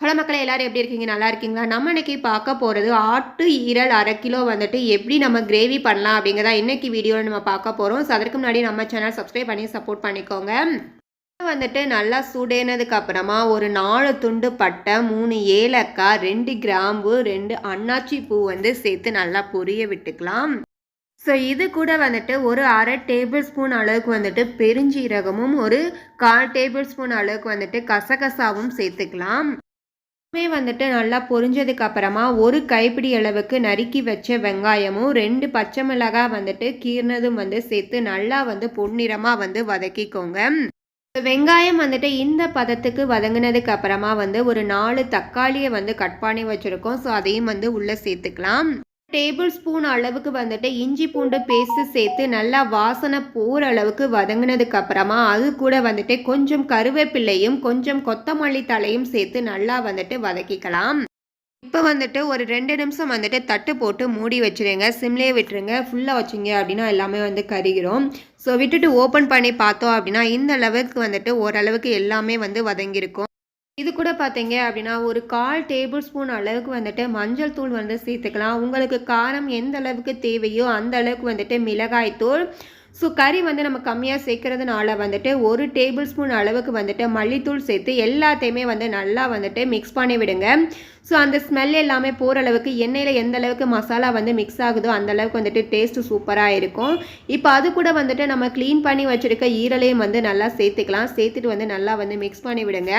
Hello மக்களை எல்லோரும் எப்படி இருக்கீங்க? நல்லா இருக்கீங்களா? நம்ம இன்றைக்கி பார்க்க போகிறது ஆட்டு ஈரல் அரை கிலோ வந்துட்டு எப்படி நம்ம கிரேவி பண்ணலாம் அப்படிங்கிறதா இன்றைக்கி வீடியோவில் நம்ம பார்க்க போகிறோம் ஸோ அதற்கு முன்னாடி நம்ம சேனல் சப்ஸ்கிரைப் பண்ணி சப்போர்ட் பண்ணிக்கோங்க. வந்துட்டு நல்லா சுடேனதுக்கு அப்புறமா ஒரு நாலு துண்டு பட்டை மூணு ஏலக்காய் ரெண்டு கிராம்பு ரெண்டு அன்னாச்சி பூ வந்து சேர்த்து நல்லா பொரிய விட்டுக்கலாம். ஸோ இது கூட வந்துட்டு ஒரு அரை டேபிள் ஸ்பூன் அளவுக்கு வந்துட்டு பெருஞ்சீரகமும் ஒரு கால் டேபிள் ஸ்பூன் அளவுக்கு வந்துட்டு கசகசாவும் சேர்த்துக்கலாம். எல்லாமே வந்துட்டு நல்லா பொரிஞ்சதுக்கு அப்புறமா ஒரு கைப்பிடி அளவுக்கு நறுக்கி வச்ச வெங்காயமும் ரெண்டு பச்சை மிளகாய் வந்துட்டு கீர்னதும் வந்து சேர்த்து நல்லா வந்து பொன்னிறமாக வந்து வதக்கிக்கோங்க. வெங்காயம் வந்துட்டு இந்த பதத்துக்கு வதங்கினதுக்கு அப்புறமா வந்து ஒரு நாலு தக்காளியை வந்து கட் பண்ணி வச்சுருக்கோம். ஸோ அதையும் வந்து உள்ளே சேர்த்துக்கலாம். டேபிள் ஸ்பூன் அளவுக்கு வந்துட்டு இஞ்சி பூண்டு பேஸ்ட்டு சேர்த்து நல்லா வாசனை போகிற அளவுக்கு வதங்கினதுக்கு அப்புறமா அது கூட வந்துட்டு கொஞ்சம் கருவேப்பிள்ளையும் கொஞ்சம் கொத்தமல்லி தலையும் சேர்த்து நல்லா வந்துட்டு வதக்கிக்கலாம். இப்போ வந்துட்டு ஒரு ரெண்டு நிமிஷம் வந்துட்டு தட்டு போட்டு மூடி வச்சுருங்க. சிம்லேயே விட்டுருங்க. ஃபுல்லாக வச்சுங்க அப்படின்னா எல்லாமே வந்து கருகிறோம் ஸோ விட்டுட்டு ஓப்பன் பண்ணி பார்த்தோம் அப்படின்னா இந்த அளவுக்கு வந்துட்டு ஓரளவுக்கு எல்லாமே வந்து வதங்கியிருக்கும். இது கூட பார்த்தீங்க அப்படின்னா ஒரு கால் டேபிள் ஸ்பூன் அளவுக்கு வந்துட்டு மஞ்சள் தூள் வந்து சேர்த்துக்கலாம். உங்களுக்கு காரம் எந்த அளவுக்கு தேவையோ அந்த அளவுக்கு வந்துட்டு மிளகாய் தூள். ஸோ கறி வந்து நம்ம கம்மியாக சேர்க்கறதுனால வந்துட்டு ஒரு டேபிள் ஸ்பூன் அளவுக்கு வந்துட்டு மல்லித்தூள் சேர்த்து எல்லாத்தையுமே வந்து நல்லா வந்துட்டு மிக்ஸ் பண்ணி விடுங்க. ஸோ அந்த ஸ்மெல் எல்லாமே போகிற அளவுக்கு எண்ணெயில் எந்த அளவுக்கு மசாலா வந்து மிக்ஸ் ஆகுதோ அந்த அளவுக்கு வந்துட்டு டேஸ்ட்டு சூப்பராக இருக்கும். இப்போ அது கூட வந்துட்டு நம்ம க்ளீன் பண்ணி வச்சுருக்க ஈரலையும் வந்து நல்லா சேர்த்துக்கலாம். சேர்த்துட்டு வந்து நல்லா வந்து மிக்ஸ் பண்ணி விடுங்க.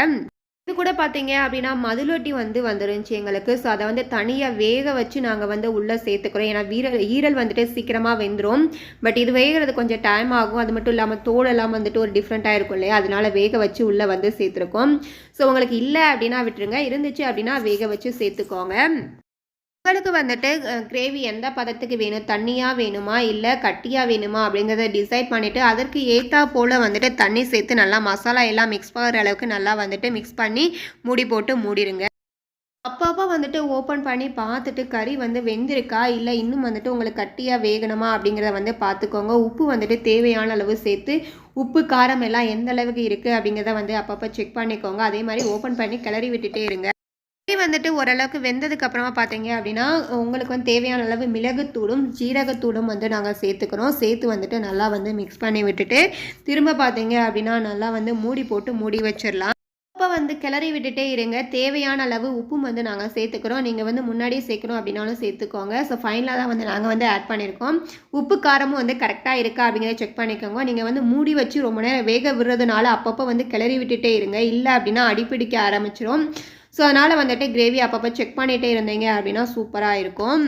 இது கூட பார்த்தீங்க அப்படின்னா மதுலொட்டி வந்து வந்துருந்துச்சு எங்களுக்கு. ஸோ அதை வந்து தனியாக வேக வச்சு நாங்கள் வந்து உள்ளே சேர்த்துக்கிறோம். ஏன்னா வீரல் ஈரல் வந்துட்டு சீக்கிரமாக வெந்துடும் பட் இது வேகிறது கொஞ்சம் டைம் ஆகும். அது மட்டும் இல்லாமல் தோலெல்லாம் வந்துட்டு ஒரு டிஃப்ரெண்ட்டாக இருக்கும் இல்லையா? அதனால வேக வச்சு உள்ளே வந்து சேர்த்துருக்கோம். ஸோ உங்களுக்கு இல்லை அப்படின்னா விட்டுருங்க. இருந்துச்சு அப்படின்னா வேக வச்சு சேர்த்துக்கோங்க. மக்களுக்கு வந்துட்டு கிரேவி எந்த பதத்துக்கு வேணும்? தண்ணியாக வேணுமா? இல்லை கட்டியாக வேணுமா? அப்படிங்கிறத டிசைட் பண்ணிவிட்டு அதற்கு ஏற்றா போல் வந்துட்டு தண்ணி சேர்த்து நல்லா மசாலா எல்லாம் மிக்ஸ் பண்ணுற அளவுக்கு நல்லா வந்துட்டு மிக்ஸ் பண்ணி மூடி போட்டு மூடிடுங்க. அப்பப்போ வந்துட்டு ஓப்பன் பண்ணி பார்த்துட்டு கறி வந்து வெந்திருக்கா? இல்லை இன்னும் வந்துட்டு உங்களுக்கு கட்டியாக வேகணுமா? அப்படிங்கிறத வந்து பார்த்துக்கோங்க. உப்பு வந்துட்டு தேவையான அளவு சேர்த்து உப்பு காரம் எல்லாம் எந்த அளவுக்கு இருக்குது அப்படிங்கிறத வந்து அப்பப்போ செக் பண்ணிக்கோங்க. அதே மாதிரி ஓப்பன் பண்ணி கிளறி விட்டுட்டே இருங்க. வந்துட்டு ஓரளவுக்கு வெந்ததுக்கு அப்புறமா பார்த்தீங்க அப்படின்னா உங்களுக்கு வந்து தேவையான அளவு மிளகுத்தூளும் ஜீரகத்தூளும் வந்து நாங்கள் சேர்த்துக்கிறோம். சேர்த்து வந்துட்டு நல்லா வந்து மிக்ஸ் பண்ணி விட்டுட்டு திரும்ப பார்த்தீங்க அப்படின்னா நல்லா வந்து மூடி போட்டு மூடி வச்சிடலாம். அப்போ வந்து கிளறி விட்டுட்டே இருங்க. தேவையான அளவு உப்பும் வந்து நாங்கள் சேர்த்துக்கிறோம். நீங்கள் வந்து முன்னாடியே சேர்க்கணும் அப்படின்னாலும் சேர்த்துக்கோங்க. ஸோ ஃபைனலாக தான் வந்து நாங்கள் வந்து ஆட் பண்ணியிருக்கோம் உப்பு காரமும் வந்து கரெக்டாக இருக்கா அப்படிங்கிறத செக் பண்ணிக்கோங்க. நீங்கள் வந்து மூடி வச்சு ரொம்ப நேரம் வேக விடுறதுனால அப்பப்போ வந்து கிளறி விட்டுட்டே இருங்க. இல்லை அப்படின்னா அடிப்பிடிக்க ஆரம்பிச்சிடும் ஸோ அதனால் வந்துட்டு கிரேவி அப்பப்போ செக் பண்ணிகிட்டே இருந்தீங்க அப்படின்னா சூப்பராக இருக்கும்.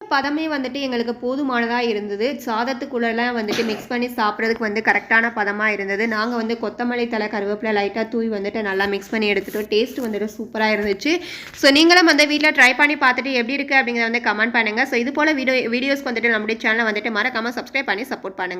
பதமே வந்துட்டு எங்களுக்கு போதுமானதாக இருந்தது. சாதத்துக்குள்ளெல்லாம் வந்துட்டு மிக்ஸ் பண்ணி சாப்பிட்றதுக்கு வந்து கரெக்டான பதமாக இருந்தது. நாங்கள் வந்து கொத்தமல்லி தலை கருவேப்பிலை லைட்டாக தூவி வந்துட்டு நல்லா மிக்ஸ் பண்ணி எடுத்துட்டோம். டேஸ்ட் வந்துட்டு சூப்பராக இருந்துச்சு. ஸோ நீங்களும் வந்து வீட்டில் ட்ரை பண்ணி பார்த்துட்டு எப்படி இருக்குது அப்படிங்கிறத வந்து கமெண்ட் பண்ணுங்கள் ஸோ இது போல் வீடியோ வீடியோஸ்க்கு வந்துட்டு நம்முடைய சேனலை வந்துட்டு மறக்காமல் சப்ஸ்கிரைப் பண்ணி சப்போர்ட் பண்ணுங்கள்